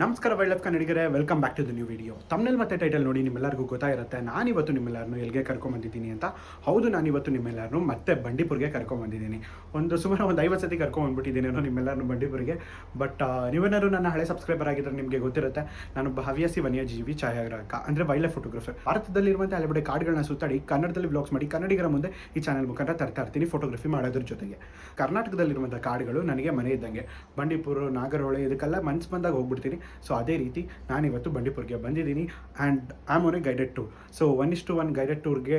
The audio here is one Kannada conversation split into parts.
ನಮಸ್ಕಾರ wild ಕನ್ನಡಿಗರೇ welcome back to the new video ತಮ್ಮನಲ್ಲಿ ಮತ್ತೆ ಟೈಟಲ್ ನೋಡಿ ನಿಮ್ಮೆಲ್ಲರಿಗೂ ಗೊತ್ತಾಗಿರುತ್ತೆ. ನಾನಿವತ್ತು ನಿಮ್ಮೆಲ್ಲರನ್ನು ಎಲ್ಲಿಗೆ ಕರ್ಕೊಂಬಂದಿದ್ದೀನಿ ಅಂತ? ಹೌದು, ನಾನಿವತ್ತು ನಿಮ್ಮೆಲ್ಲರನ್ನು ಮತ್ತೆ ಬಂಡೀಪುರ್ಗೆ ಕರ್ಕೊಂಬಂದಿದ್ದೀನಿ ಒಂದು ಸುಮಾರು ಒಂದು ಐವತ್ತು ಸತಿ ಕರ್ಕೊಂಬಂದ್ಬಿಟ್ಟಿದ್ದೀನಿ ಅನ್ನೋ ನಿಮ್ಮೆಲ್ಲರನ್ನು ಬಂಡೀಪುರಿಗೆ. ಬಟ್ ನೀವೇನಾದ್ರು ನನ್ನ ಹಳೆ ಸಬ್ಸ್ಕ್ರೈಬರ್ ಆಗಿದ್ರೆ ನಿಮಗೆ ಗೊತ್ತಿರುತ್ತೆ ನಾನೊಬ್ಬ ಹವ್ಯಾಸಿ ವನ್ಯಜೀವಿ ಛಾಯಾಗ್ರಾಹಕ, ಅಂದರೆ ವೈಲ್ಡ್ ಲೈಫ್ ಫೋಟೋಗ್ರಫರ್ ಭಾರತದಲ್ಲಿರುವಂಥ ಹಲವೆಡೆ ಕಾಡುಗಳನ್ನ ಸುತ್ತಾಡಿ ಕನ್ನಡದಲ್ಲಿ ಬ್ಲಾಗ್ಸ್ ಮಾಡಿ ಕನ್ನಡಿಗರ ಮುಂದೆ ಈ ಚಾನಲ್ ಮುಖಾಂತರ ತರ್ತಾ ಇರ್ತೀನಿ ಫೋಟೋಗ್ರಫಿ ಮಾಡೋದ್ರ ಜೊತೆಗೆ. ಕರ್ನಾಟಕದಲ್ಲಿರುವಂಥ ಕಾರ್ಡ್ಗಳು ನನಗೆ ಮನೆ ಇದ್ದಂಗೆ. ಬಂಡೀಪುರ, ನಾಗರಹೊಳೆ, ಇದಕ್ಕೆಲ್ಲ ಮನ್ಸು ಬಂದಾಗ ಹೋಗ್ಬಿಡ್ತೀನಿ. ಸೊ ಅದೇ ರೀತಿ ನಾನಿವತ್ತು ಬಂಡೀಪುರ್ಗೆ ಬಂದಿದ್ದೀನಿ and am on a guided tour so one ಇಷ್ಟು ಒನ್ ಗೈಡೆಡ್ ಟೂರ್ಗೆ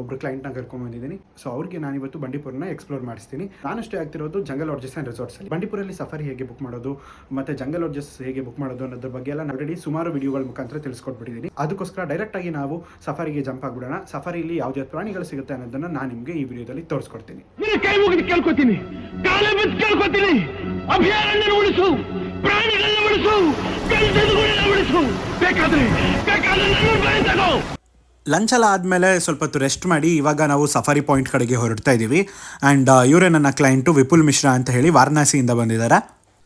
ಒಬ್ಬರು ಕ್ಲೈಂಟ್ನ ಕರ್ಕೊಂಡ್ಬಂದಿದ್ದೀನಿ ಸೊ ಅವ್ರಿಗೆ ನಾನಿವತ್ತು ಬಂಡೀಪುರನ ಎಕ್ಸ್ಪ್ಲೋರ್ ಮಾಡಿಸ್ತೀನಿ. ನಾನಷ್ಟೇ ಆಗ್ತಿರೋದು ಜಂಗಲ್ ಲಾಡ್ಜಸ್ ಆ್ಯಂಡ್ ರೆಸಾರ್ಟ್ಸಲ್ಲಿ ಬಂಡೀಪುರಲ್ಲಿ ಸಫಾರಿ ಹೇಗೆ ಬುಕ್ ಮಾಡೋದು, ಮತ್ತು ಜಂಗಲ್ ಲಾಡ್ಜಸ್ ಹೇಗೆ ಬುಕ್ ಮಾಡೋದು ಅನ್ನೋದ್ರ ಬಗ್ಗೆ ಎಲ್ಲ ಆಲ್ರೆಡಿ ಸುಮಾರು ವಿಡಿಯೋಗಳ ಮುಖಾಂತರ ತಿಳಿಸ್ಕೊಟ್ಬಿಟ್ಟಿದ್ದೀನಿ. ಅದಕ್ಕೋಸ್ಕರ ಡೈರೆಕ್ಟಾಗಿ ನಾವು ಸಫಾರಿಗೆ ಜಂಪ್ ಆಗ್ಬಿಡೋಣ. ಸಫಾರಿಲಿ ಯಾವುದೇ ಪ್ರಾಣಿಗಳು ಸಿಗುತ್ತೆ ಅನ್ನೋದನ್ನು ನಾನು ನಿಮಗೆ ಈ ವಿಡಿಯೋದಲ್ಲಿ ತೋರಿಸ್ಕೊಡ್ತೀನಿ. ಕೇಳ್ಕೊತೀನಿ. ಕೇಳ್ಕೊತೀನಿ. ಉಳಿಸು. ಬೇಕಾದ್ರೆ ಲಂಚ್ ಎಲ್ಲ ಆದಮೇಲೆ ಸ್ವಲ್ಪ ಹೊತ್ತು ರೆಸ್ಟ್ ಮಾಡಿ, ಇವಾಗ ನಾವು ಸಫಾರಿ ಪಾಯಿಂಟ್ ಕಡೆಗೆ ಹೊರಡ್ತಾ ಇದ್ದೀವಿ ಆ್ಯಂಡ್ ಇವರೇ ನನ್ನ ಕ್ಲೈಂಟು ವಿಪುಲ್ ಮಿಶ್ರಾ ಅಂತ ಹೇಳಿ ವಾರಣಾಸಿಯಿಂದ ಬಂದಿದ್ದಾರೆ.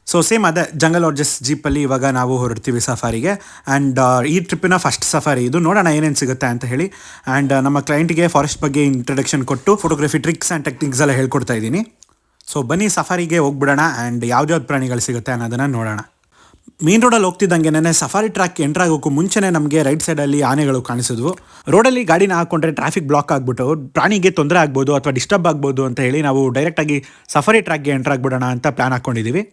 ಸೊ ಸೇಮ್ ಅದೇ ಜಂಗಲ್ ಆರ್ಜಸ್ ಜೀಪಲ್ಲಿ ಇವಾಗ ನಾವು ಹೊರಡ್ತೀವಿ ಸಫಾರಿಗೆ ಆ್ಯಂಡ್ ಈ ಟ್ರಿಪ್ಪಿನ ಫಸ್ಟ್ ಸಫಾರಿ ಇದು. ನೋಡೋಣ ಏನೇನು ಸಿಗುತ್ತೆ ಅಂತ ಹೇಳಿ. ಆ್ಯಂಡ್ ನಮ್ಮ ಕ್ಲೈಂಟ್ಗೆ ಫಾರೆಸ್ಟ್ ಬಗ್ಗೆ ಇಂಟ್ರಡಕ್ಷನ್ ಕೊಟ್ಟು ಫೋಟೋಗ್ರಫಿ ಟ್ರಿಕ್ಸ್ ಆ್ಯಂಡ್ ಟೆಕ್ನಿಕ್ಸ್ ಎಲ್ಲ ಹೇಳ್ಕೊಡ್ತಾ ಇದ್ದೀನಿ. ಸೊ ಬನ್ನಿ ಸಫಾರಿಗೆ ಹೋಗ್ಬಿಡೋಣ. ಆ್ಯಂಡ್ ಯಾವ್ದು ಪ್ರಾಣಿಗಳು ಸಿಗುತ್ತೆ ಅನ್ನೋದನ್ನು ನೋಡೋಣ. ಮೇನ್ ರೋಡಲ್ಲಿ ಹೋಗ್ತಿದ್ದಂಗೆ ಸಫಾರಿ ಟ್ರ್ಯಾಕ್ ಎಂಟರ್ ಆಗೋಕ್ಕೂ ಮುಂಚೆನೇ ನಮಗೆ ರೈಟ್ ಸೈಡಲ್ಲಿ ಆನೆಗಳು ಕಾಣಿಸಿದ್ವು. ರೋಡಲ್ಲಿ ಗಾಡಿನ ಹಾಕೊಂಡ್ರೆ ಟ್ರಾಫಿಕ್ ಬ್ಲಾಕ್ ಆಗ್ಬಿಟ್ಟು, ಪ್ರಾಣಿಗೆ ತೊಂದರೆ ಆಗ್ಬೋದು ಅಥವಾ ಡಿಸ್ಟರ್ಬ್ ಆಗ್ಬೋದು ಅಂತ ಹೇಳಿ ನಾವು ಡೈರೆಕ್ಟಾಗಿ ಸಫಾರಿ ಟ್ರ್ಯಾಕ್ಗೆ ಎಂಟರ್ ಆಗ್ಬಿಡೋಣ ಅಂತ ಪ್ಲ್ಯಾನ್ ಹಾಕ್ಕೊಂಡಿದ್ದೀವಿ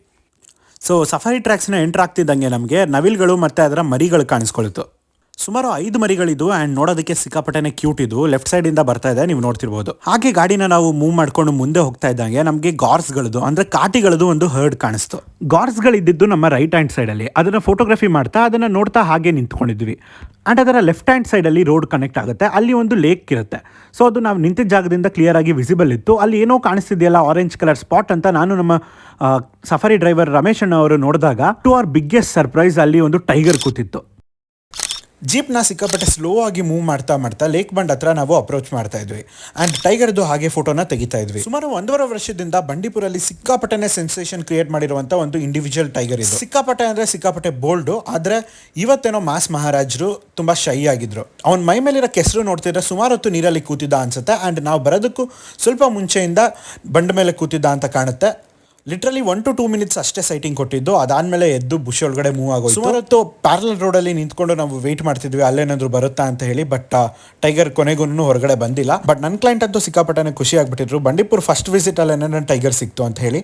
ಸೊ ಸಫಾರಿ ಟ್ರ್ಯಾಕ್ಸ್ನ ಎಂಟರ್ ಆಗ್ತಿದ್ದಂಗೆ ನಮಗೆ ನವಿಲ್ಗಳು ಮತ್ತು ಅದರ ಮರಿಗಳು ಕಾಣಿಸ್ಕೊಳ್ತು. ಸುಮಾರು ಐದು ಮರಿಗಳಿದ್ವು ಅಂಡ್ ನೋಡೋದಕ್ಕೆ ಸಿಕ್ಕಾಪಟ್ಟೆನೆ ಕ್ಯೂಟ್ ಇದು ಲೆಫ್ಟ್ ಇಂದ ಬರ್ತಾ ಇದೆ, ನೀವು ನೋಡ್ತಿರ್ಬೋದು. ಹಾಗೆ ಗಾಡಿನ ನಾವು ಮೂವ್ ಮಾಡ್ಕೊಂಡು ಮುಂದೆ ಹೋಗ್ತಾ ಇದ್ದಂಗೆ ನಮಗೆ ಗಾರ್ಸ್ಗಳದ್ದು ಅಂದ್ರೆ ಕಾಟಿಗಳದು ಒಂದು ಹರ್ಡ್ ಕಾಣಿಸ್ತು. ಗಾರ್ಸ್ಗಳಿದ್ದು ನಮ್ಮ ರೈಟ್ ಹ್ಯಾಂಡ್ ಸೈಡ್ ಅಲ್ಲಿ. ಅದನ್ನ ಫೋಟೋಗ್ರಫಿ ಮಾಡ್ತಾ, ಅದನ್ನ ನೋಡ್ತಾ ಹಾಗೆ ನಿಂತ್ಕೊಂಡಿದ್ವಿ. ಅಂಡ್ ಅದರ ಲೆಫ್ಟ್ ಹ್ಯಾಂಡ್ ಸೈಡ್ ಅಲ್ಲಿ ರೋಡ್ ಕನೆಕ್ಟ್ ಆಗುತ್ತೆ. ಅಲ್ಲಿ ಒಂದು ಲೇಕ್ ಇರುತ್ತೆ. ಸೊ ಅದು ನಾವು ನಿಂತಿದ್ದ ಜಾಗದಿಂದ ಕ್ಲಿಯರ್ ಆಗಿ ವಿಸಿಬಲ್ ಇತ್ತು. ಅಲ್ಲಿ ಏನೋ ಕಾಣಿಸ್ತಿದೆಯಲ್ಲ ಆರೆಂಜ್ ಕಲರ್ ಸ್ಪಾಟ್ ಅಂತ ನಾನು ನಮ್ಮ ಸಫಾರಿ ಡ್ರೈವರ್ ರಮೇಶ್ ಅಣ್ಣ ಅವರು ನೋಡಿದಾಗ ಟು ಆರ್ ಬಿಗ್ಗೆಸ್ಟ್ ಸರ್ಪ್ರೈಸ್ ಅಲ್ಲಿ ಒಂದು ಟೈಗರ್ ಕೂತಿತ್ತು. ಜೀಪ್ನ ಸಿಕ್ಕಾಪಟ್ಟೆ ಸ್ಲೋ ಆಗಿ ಮೂವ್ ಮಾಡ್ತಾ ಮಾಡ್ತಾ ಲೇಕ್ ಬಂಡ್ ಹತ್ರ ನಾವು ಅಪ್ರೋಚ್ ಮಾಡ್ತಾ ಇದ್ವಿ. ಆ್ಯಂಡ್ ಟೈಗರ್ದು ಹಾಗೆ ಫೋಟೋನ ತೆಗಿತಾ ಇದ್ವಿ. ಸುಮಾರು ಒಂದೂವರೆ ವರ್ಷದಿಂದ ಬಂಡೀಪುರಲ್ಲಿ ಸಿಕ್ಕಾಪಟ್ಟೆನೆ ಸೆನ್ಸೇಷನ್ ಕ್ರಿಯೇಟ್ ಮಾಡಿರುವಂಥ ಒಂದು ಇಂಡಿವಿಜುವಲ್ ಟೈಗರ್ ಇದು. ಸಿಕ್ಕಾಪಟ್ಟೆ ಅಂದರೆ ಸಿಕ್ಕಾಪಟ್ಟೆ ಬೋಲ್ಡು ಆದರೆ ಇವತ್ತೇನೋ ಮಾಸ್ ಮಹಾರಾಜರು ತುಂಬ ಶೈ ಆಗಿದ್ರು. ಅವ್ನ ಮೈ ಮೇಲಿರೋ ಕೆಸರು ನೋಡ್ತಿದ್ರೆ ಸುಮಾರು ಹೊತ್ತು ನೀರಲ್ಲಿ ಕೂತಿದ್ದ ಅನ್ಸುತ್ತೆ ಆ್ಯಂಡ್ ನಾವು ಬರೋದಕ್ಕೂ ಸ್ವಲ್ಪ ಮುಂಚೆಯಿಂದ ಬಂಡ ಮೇಲೆ ಕೂತಿದ್ದ ಅಂತ ಕಾಣುತ್ತೆ. Literally one to two minutes ಅಷ್ಟೇ ಸೈಟಿಂಗ್ ಕೊಟ್ಟಿದ್ದು. ಅದಾದ್ಮೇಲೆ ಎದ್ದು ಬುಷ್ ಒಳಗಡೆ ಮೂವ್ ಆಗೋದು ಸುಮಾರು ಹೊತ್ತು ಪ್ಯಾರಲ್ ರೋಡಲ್ಲಿ ನಿಂತ್ಕೊಂಡು ನಾವು ವೇಟ್ ಮಾಡ್ತಿದ್ವಿ. ಅಲ್ಲೇನಾದ್ರು ಬರುತ್ತಾ ಅಂತ ಹೇಳಿ ಬಟ್ ಟೈಗರ್ ಕೊನೆಗೂ ಹೊರಗಡೆ ಬಂದಿಲ್ಲ. ಬಟ್ ನನ್ನ ಕ್ಲೈಂಟ್ ಅಂತೂ ಸಿಕ್ಕಾಪಟ್ಟೆ ಖುಷಿ ಆಗ್ಬಿಟ್ಟಿದ್ರು. ಬಂಡೀಪುರ್ ಫಸ್ಟ್ ವಿಸಿಟ್ ಅಲ್ಲಿ ಏನೇನೋ ಟೈಗರ್ ಸಿಕ್ತು ಅಂತ ಹೇಳಿ.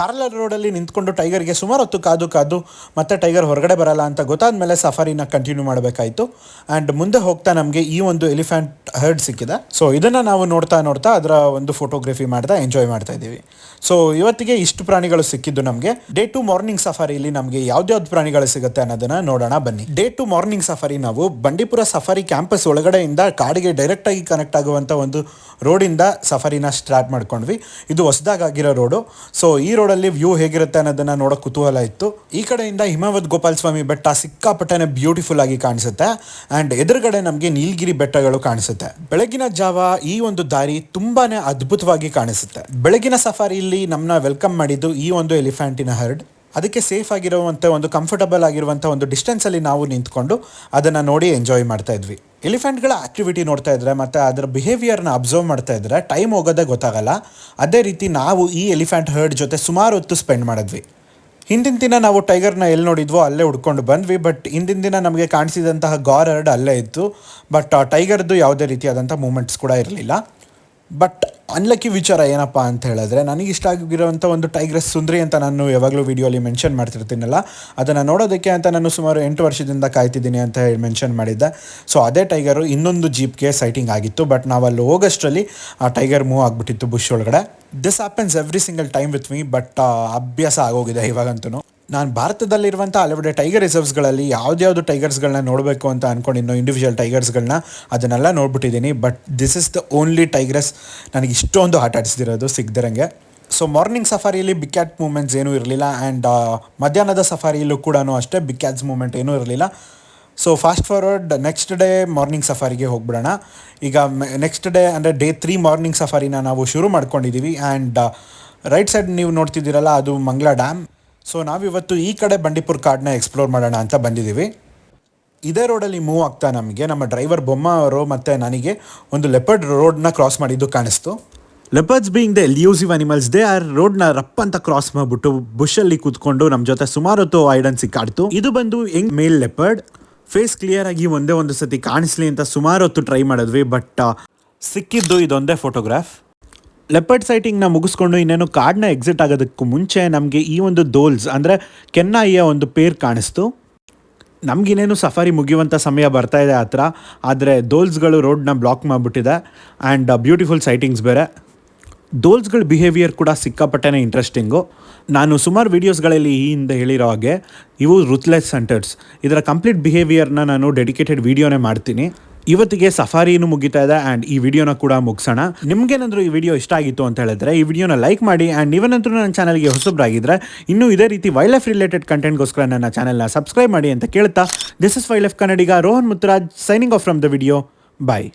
ಪ್ಯಾರಲರ್ ರೋಡಲ್ಲಿ ನಿಂತ್ಕೊಂಡು ಟೈಗರ್ಗೆ ಸುಮಾರು ಹೊತ್ತು ಕಾದು ಕಾದು ಮತ್ತೆ ಟೈಗರ್ ಹೊರಗಡೆ ಬರಲ್ಲ ಅಂತ ಗೊತ್ತಾದ ಮೇಲೆ ಸಫಾರಿನ ಕಂಟಿನ್ಯೂ ಮಾಡಬೇಕಾಯಿತು. ಆ್ಯಂಡ್ ಮುಂದೆ ಹೋಗ್ತಾ ನಮಗೆ ಈ ಒಂದು ಎಲಿಫೆಂಟ್ ಹರ್ಡ್ ಸಿಕ್ಕಿದೆ. ಸೊ ಇದನ್ನು ನಾವು ನೋಡ್ತಾ ನೋಡ್ತಾ ಅದರ ಒಂದು ಫೋಟೋಗ್ರಫಿ ಮಾಡ್ತಾ ಎಂಜಾಯ್ ಮಾಡ್ತಾ ಇದ್ದೀವಿ. ಸೊ ಇವತ್ತಿಗೆ ಇಷ್ಟು ಪ್ರಾಣಿಗಳು ಸಿಕ್ಕಿದ್ದು ನಮಗೆ. ಡೇ ಟು ಮಾರ್ನಿಂಗ್ ಸಫಾರಿಲಿ ನಮಗೆ ಯಾವ್ದ್ಯಾವ್ದು ಪ್ರಾಣಿಗಳು ಸಿಗುತ್ತೆ ಅನ್ನೋದನ್ನ ನೋಡೋಣ, ಬನ್ನಿ. ಡೇ ಟು ಮಾರ್ನಿಂಗ್ ಸಫಾರಿ ನಾವು ಬಂಡೀಪುರ ಸಫಾರಿ ಕ್ಯಾಂಪಸ್ ಒಳಗಡೆಯಿಂದ ಕಾಡಿಗೆ ಡೈರೆಕ್ಟ್ ಆಗಿ ಕನೆಕ್ಟ್ ಆಗುವಂಥ ಒಂದು ರೋಡಿಂದ ಸಫಾರಿನ ಸ್ಟಾರ್ಟ್ ಮಾಡ್ಕೊಂಡ್ವಿ. ಇದು ಹೊಸದಾಗಿರೋ ರೋಡು ಸೊ ಈ ರೋಡಲ್ಲಿ ವ್ಯೂ ಹೇಗಿರುತ್ತೆ ಅನ್ನೋದನ್ನ ನೋಡೋ ಕುತೂಹಲ ಇತ್ತು. ಈ ಕಡೆಯಿಂದ ಹಿಮವದ್ ಗೋಪಾಲ ಸ್ವಾಮಿ ಬೆಟ್ಟ ಸಿಕ್ಕಾಪಟ್ಟೆನೆ ಬ್ಯೂಟಿಫುಲ್ ಆಗಿ ಕಾಣಿಸುತ್ತೆ. ಆ್ಯಂಡ್ ಎದುರುಗಡೆ ನಮಗೆ ನೀಲಗಿರಿ ಬೆಟ್ಟಗಳು ಕಾಣಿಸುತ್ತೆ. ಬೆಳಗಿನ ಜಾವ ಈ ಒಂದು ದಾರಿ ತುಂಬಾನೇ ಅದ್ಭುತವಾಗಿ ಕಾಣಿಸುತ್ತೆ. ಬೆಳಗಿನ ಸಫಾರಿಯಲ್ಲಿ ನಮ್ಮನ್ನ ವೆಲ್ಕಮ್ ಮಾಡಿದ್ದು ಈ ಒಂದು ಎಲಿಫೆಂಟಿನ ಹರ್ಡ್ ಅದಕ್ಕೆ ಸೇಫ್ ಆಗಿರುವಂಥ ಒಂದು ಕಂಫರ್ಟಬಲ್ ಆಗಿರುವಂಥ ಒಂದು ಡಿಸ್ಟೆನ್ಸಲ್ಲಿ ನಾವು ನಿಂತ್ಕೊಂಡು ಅದನ್ನು ನೋಡಿ ಎಂಜಾಯ್ ಮಾಡ್ತಾ ಇದ್ವಿ. ಎಲಿಫೆಂಟ್ಗಳ ಆಕ್ಟಿವಿಟಿ ನೋಡ್ತಾ ಇದ್ರೆ ಮತ್ತು ಅದರ ಬಿಹೇವಿಯರ್ನ ಅಬ್ಸರ್ವ್ ಮಾಡ್ತಾ ಇದ್ರೆ ಟೈಮ್ ಹೋಗೋದೇ ಗೊತ್ತಾಗಲ್ಲ. ಅದೇ ರೀತಿ ನಾವು ಈ ಎಲಿಫೆಂಟ್ ಹರ್ಡ್ ಜೊತೆ ಸುಮಾರು ಹೊತ್ತು ಸ್ಪೆಂಡ್ ಮಾಡಿದ್ವಿ. ಹಿಂದಿನ ದಿನ ನಾವು ಟೈಗರ್ನ ಎಲ್ಲಿ ನೋಡಿದ್ವೋ ಅಲ್ಲೇ ಉಡ್ಕೊಂಡು ಬಂದ್ವಿ ಬಟ್ ಹಿಂದಿನ ದಿನ ನಮಗೆ ಕಾಣಿಸಿದಂತಹ ಗಾರ್ ಹರ್ಡ್ ಅಲ್ಲೇ ಇತ್ತು. ಬಟ್ ಟೈಗರ್ದು ಯಾವುದೇ ರೀತಿಯಾದಂಥ ಮೂಮೆಂಟ್ಸ್ ಕೂಡ ಇರಲಿಲ್ಲ. ಬಟ್ ಅನ್ಲಕ್ಕಿ ವಿಚಾರ ಏನಪ್ಪ ಅಂತ ಹೇಳಿದ್ರೆ ನನಗೆ ಇಷ್ಟ ಆಗಿರೋಂಥ ಒಂದು ಟೈಗ್ರೆಸ್ ಸುಂದ್ರಿ ಅಂತ ನಾನು ಯಾವಾಗಲೂ ವಿಡಿಯೋಲಿ ಮೆನ್ಷನ್ ಮಾಡ್ತಿರ್ತೀನಲ್ಲ, ಅದನ್ನು ನೋಡೋದಕ್ಕೆ ಅಂತ ನಾನು ಸುಮಾರು ಎಂಟು ವರ್ಷದಿಂದ ಕಾಯ್ತಿದ್ದೀನಿ ಅಂತ ಹೇಳಿ ಮೆನ್ಷನ್ ಮಾಡಿದ್ದೆ. ಸೊ ಅದೇ ಟೈಗರು ಇನ್ನೊಂದು ಜೀಪ್ಗೆ ಸೈಟಿಂಗ್ ಆಗಿತ್ತು ಬಟ್ ನಾವು ಅಲ್ಲಿ ಹೋಗೋಷ್ಟರಲ್ಲಿ ಆ ಟೈಗರ್ ಮೂವ್ ಆಗಿಬಿಟ್ಟಿತ್ತು ಬುಷ್ ಒಳಗಡೆ. This happens every single time with me but ಅಭ್ಯಾಸ ಆಗೋಗಿದೆ ಇವಾಗಂತೂ ನಾನು ಭಾರತದಲ್ಲಿರುವಂಥ ಹಲವೆಡೆ ಟೈಗರ್ ರಿಸರ್ವ್ಸ್ಗಳಲ್ಲಿ ಯಾವ್ದ್ಯಾವ್ದು ಟೈಗರ್ಸ್ಗಳನ್ನ ನೋಡಬೇಕು ಅಂತ ಅಂದ್ಕೊಂಡಿದ್ದು ಇಂಡಿವಿಜುವಲ್ ಟೈಗರ್ಸ್ಗಳನ್ನ ಅದನ್ನೆಲ್ಲ ನೋಡ್ಬಿಟ್ಟಿದ್ದೀನಿ. But this is the only tigers ನನಗೆ ಇಷ್ಟೊಂದು ಆಟ ಆಡಿಸ್ದಿರೋದು ಸಿಗ್ದಿರಂಗೆ. ಸೊ ಮಾರ್ನಿಂಗ್ ಸಫಾರಿಯಲ್ಲಿ ಬಿಗ್ ಕ್ಯಾಟ್ ಮೂಮೆಂಟ್ಸ್ ಏನೂ ಇರಲಿಲ್ಲ ಆ್ಯಂಡ್ ಮಧ್ಯಾಹ್ನದ ಸಫಾರಿಯಲ್ಲೂ ಕೂಡ ಅಷ್ಟೇ ಬಿಗ್ ಕ್ಯಾಟ್ಸ್ ಮೂಮೆಂಟ್ ಏನೂ ಇರಲಿಲ್ಲ. So fast forward next day morning ಸಫಾರಿಗೆ ಹೋಗ್ಬಿಡೋಣ. ಈಗ ನೆಕ್ಸ್ಟ್ ಡೇ ಅಂದರೆ ಡೇ ತ್ರೀ ಮಾರ್ನಿಂಗ್ ಸಫಾರಿನ ನಾವು ಶುರು ಮಾಡ್ಕೊಂಡಿದ್ದೀವಿ ಆ್ಯಂಡ್ ರೈಟ್ ಸೈಡ್ ನೀವು ನೋಡ್ತಿದ್ದೀರಲ್ಲ ಅದು ಮಂಗ್ಲಾ ಡ್ಯಾಮ್ ಸೊ ನಾವಿವತ್ತು ಈ ಕಡೆ ಬಂಡೀಪುರ್ ಕಾಡನ್ನ ಎಕ್ಸ್ಪ್ಲೋರ್ ಮಾಡೋಣ ಅಂತ ಬಂದಿದ್ದೀವಿ. ಇದೇ ರೋಡಲ್ಲಿ ಮೂವ್ ಆಗ್ತಾ ನಮಗೆ, ನಮ್ಮ ಡ್ರೈವರ್ ಬೊಮ್ಮ ಅವರು ಮತ್ತು ನನಗೆ ಒಂದು ಲೆಪರ್ಡ್ ರೋಡ್ನ ಕ್ರಾಸ್ ಮಾಡಿದ್ದು ಕಾಣಿಸ್ತು. Leopards being the elusive animals they are ರೋಡ್ನ ರಪ್ ಅಂತ ಕ್ರಾಸ್ ಮಾಡಿಬಿಟ್ಟು ಬುಷಲ್ಲಿ ಕೂತ್ಕೊಂಡು ನಮ್ಮ ಜೊತೆ ಸುಮಾರು ಹೊತ್ತು ಐಡನ್ ಸಿಕ್ಕಾಡ್ತು ಇದು ಬಂದು ಹೆಂಗ್ ಮೇಲ್ ಲೆಪರ್ಡ್ ಫೇಸ್ ಕ್ಲಿಯರ್ ಆಗಿ ಒಂದೇ ಒಂದು ಸತಿ ಕಾಣಿಸ್ಲಿ ಅಂತ ಸುಮಾರು ಹೊತ್ತು ಟ್ರೈ ಮಾಡಿದ್ವಿ ಬಟ್ ಸಿಕ್ಕಿದ್ದು ಇದೊಂದೇ ಫೋಟೋಗ್ರಾಫ್ ಲೆಪರ್ಡ್ ಸೈಟಿಂಗ್ನ ಮುಗಿಸ್ಕೊಂಡು ಇನ್ನೇನು ಕಾಡನ್ನ ಎಕ್ಸಿಟ್ ಆಗೋದಕ್ಕೂ ಮುಂಚೆ ನಮಗೆ ಈ ಒಂದು ದೋಲ್ಸ್ ಅಂದರೆ ಕೆನ್ನಾಯಿಯ ಒಂದು ಪೇರ್ ಕಾಣಿಸ್ತು. ನಮಗಿನ್ನೇನು ಸಫಾರಿ ಮುಗಿಯುವಂಥ ಸಮಯ ಬರ್ತಾ ಇದೆ ಹತ್ರ, ಆದರೆ ದೋಲ್ಸ್ಗಳು ರೋಡ್ನ ಬ್ಲಾಕ್ ಮಾಡಿಬಿಟ್ಟಿದೆ ಆ್ಯಂಡ್ ಬ್ಯೂಟಿಫುಲ್ ಸೈಟಿಂಗ್ಸ್ ಬೇರೆ. ದೋಲ್ಸ್ಗಳ ಬಿಹೇವಿಯರ್ ಕೂಡ ಸಿಕ್ಕಾಪಟ್ಟೆನೇ ಇಂಟ್ರೆಸ್ಟಿಂಗು ನಾನು ಸುಮಾರು ವೀಡಿಯೋಸ್ಗಳಲ್ಲಿ ಈ ಹಿಂದೆ ಹೇಳಿರೋ ಹಾಗೆ, ಇವು ರುತ್ಲೆಸ್ ಸೆಂಟರ್ಸ್ ಇದರ ಕಂಪ್ಲೀಟ್ ಬಿಹೇವಿಯರ್ನ ನಾನು ಡೆಡಿಕೇಟೆಡ್ ವೀಡಿಯೋನೇ ಮಾಡ್ತೀನಿ. ಇವತ್ತಿಗೆ ಸಫಾರಿನೂ ಮುಗಿತಾ ಇದೆ ಆ್ಯಂಡ್ ಈ ವಿಡಿಯೋನ ಕೂಡ ಮುಗಿಸೋಣ. ನಿಮ್ಗೇನಾದರೂ ಈ ವಿಡಿಯೋ ಇಷ್ಟ ಆಗಿತ್ತು ಅಂತ ಹೇಳಿದ್ರೆ ಈ ವಿಡಿಯೋನ ಲೈಕ್ ಮಾಡಿ ಆ್ಯಂಡ್ ನೀವೇನಂತೂ ನನ್ನ ಚಾನಲ್ಗೆ ಹೊಸಬ್ರಾಗಿದ್ದರೆ ಇನ್ನೂ ಇದೇ ರೀತಿ ವೈಲ್ಡ್ ಲೈಫ್ ರಿಲೇಟೆಡ್ ಕಂಟೆಂಟ್ಗೋಸ್ಕರ ನನ್ನ ಚಾನಲ್ನ ಸಬ್ಸ್ಕ್ರೈಬ್ ಮಾಡಿ ಅಂತ ಕೇಳ್ತಾ. This is wild life Kannadiga Rohan Mutharaj signing off from the video bye